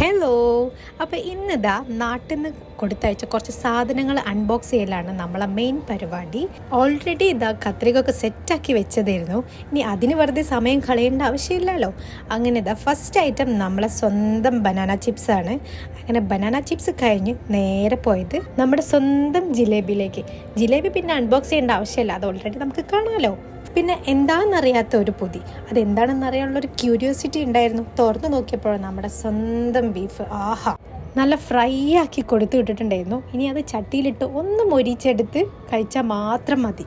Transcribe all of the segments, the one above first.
Hello അപ്പോൾ ഇന്നിതാ നാട്ടിൽ നിന്ന് കൊടുത്തയച്ച കുറച്ച് സാധനങ്ങൾ അൺബോക്സ് ചെയ്യലാണ് നമ്മളെ മെയിൻ പരിപാടി. ഓൾറെഡി ഇതാ കത്രികൊക്കെ സെറ്റാക്കി വെച്ചതായിരുന്നു. ഇനി അതിന് വെറുതെ സമയം കളയേണ്ട ആവശ്യമില്ലല്ലോ. അങ്ങനെ ഇതാ ഫസ്റ്റ് ഐറ്റം നമ്മളെ സ്വന്തം ബനാന ചിപ്സ് ആണ്. അങ്ങനെ ബനാന ചിപ്സ് കഴിഞ്ഞ് നേരെ പോയത് നമ്മുടെ സ്വന്തം ജിലേബിയിലേക്ക്. ജിലേബി പിന്നെ അൺബോക്സ് ചെയ്യേണ്ട ആവശ്യമില്ല. അത് ഓൾറെഡി നമുക്ക് കാണാമല്ലോ പിന്നെ എന്താണെന്നറിയാത്ത ഒരു പൊതി. അതെന്താണെന്ന് അറിയാനുള്ള ഒരു ക്യൂരിയോസിറ്റി ഉണ്ടായിരുന്നു. തുറന്നു നോക്കിയപ്പോൾ നമ്മുടെ സ്വന്തം ബീഫ് ആഹാ. നല്ല ഫ്രൈ ആക്കി കൊടുത്തു വിട്ടിട്ടുണ്ടായിരുന്നു. ഇനി അത് ചട്ടിയിലിട്ട് ഒന്ന് മൊരിച്ചെടുത്ത് കഴിച്ചാൽ മാത്രം മതി.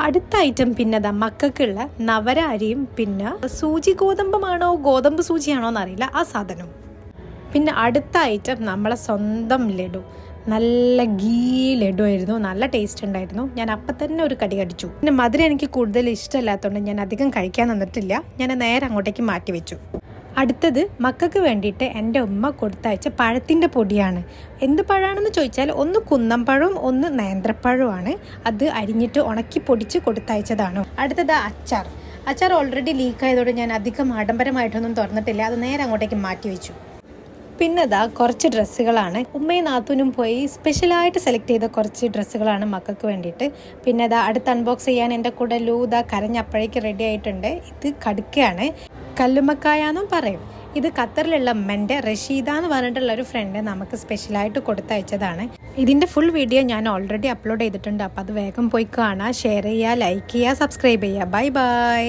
അടുത്ത ഐറ്റം പിന്നെ ദാ മക്കൾക്കുള്ള നവര അരിയും പിന്നെ സൂചി ഗോതമ്പമാണോ ഗോതമ്പ് സൂചിയാണോ എന്നറിയില്ല. ആ സാധനവും പിന്നെ അടുത്ത ഐറ്റം നമ്മളെ സ്വന്തം ലഡു. നല്ല ഗീ ലഡു ആയിരുന്നു നല്ല ടേസ്റ്റ് ഉണ്ടായിരുന്നു. ഞാൻ അപ്പം തന്നെ ഒരു കടി കടിച്ചു. പിന്നെ മധുരം എനിക്ക് കൂടുതൽ ഇഷ്ടമല്ലാത്തതുകൊണ്ട് ഞാൻ അധികം കഴിക്കാൻ നിന്നിട്ടില്ല. ഞാൻ നേരെ അങ്ങോട്ടേക്ക് മാറ്റി വെച്ചു. അടുത്തത് മക്കൾക്ക് വേണ്ടിയിട്ട് എന്റെ ഉമ്മ കൊടുത്തയച്ച പഴത്തിന്റെ പൊടിയാണ്. എന്ത് പഴമാണെന്ന് ചോദിച്ചാൽ ഒന്ന് കുന്നമ്പഴവും ഒന്ന് നേന്ത്രപ്പഴവുമാണ്. അത് അരിഞ്ഞിട്ട് ഉണക്കി പൊടിച്ച് കൊടുത്തയച്ചതാണ്. അടുത്തത് അച്ചാർ. അച്ചാർ ഓൾറെഡി ലീക്ക് ആയതോടെ ഞാൻ അധികം ആഡംബരമായിട്ടൊന്നും തുറന്നിട്ടില്ല. അത് നേരെ അങ്ങോട്ടേക്ക് മാറ്റി വെച്ചു. പിന്നെ അതാ കുറച്ച് ഡ്രസ്സുകളാണ്. ഉമ്മയും നാത്തൂനും പോയി സ്പെഷ്യലായിട്ട് സെലക്ട് ചെയ്ത കുറച്ച് ഡ്രസ്സുകളാണ് മക്കൾക്ക് വേണ്ടിയിട്ട്. പിന്നെ അതാ അടുത്ത് അൺബോക്സ് ചെയ്യാൻ എന്റെ കൂടെ ലൂത കരഞ്ഞപ്പോഴേക്ക് റെഡി ആയിട്ടുണ്ട്. ഇത് കടുക്കയാണ്. കല്ലുമ്മക്കായ എന്നും പറയും. ഇത് ഖത്തറിലുള്ള ഉമ്മന്റെ റഷീദ എന്ന് പറഞ്ഞിട്ടുള്ള ഒരു ഫ്രണ്ട് നമുക്ക് സ്പെഷ്യലായിട്ട് കൊടുത്തയച്ചതാണ്. ഇതിന്റെ ഫുൾ വീഡിയോ ഞാൻ ഓൾറെഡി അപ്ലോഡ് ചെയ്തിട്ടുണ്ട്. അപ്പോൾ അത് വേഗം പോയി കാണുക ഷെയർ ചെയ്യുക ലൈക്ക് ചെയ്യുക സബ്സ്ക്രൈബ് ചെയ്യുക ബൈ ബൈ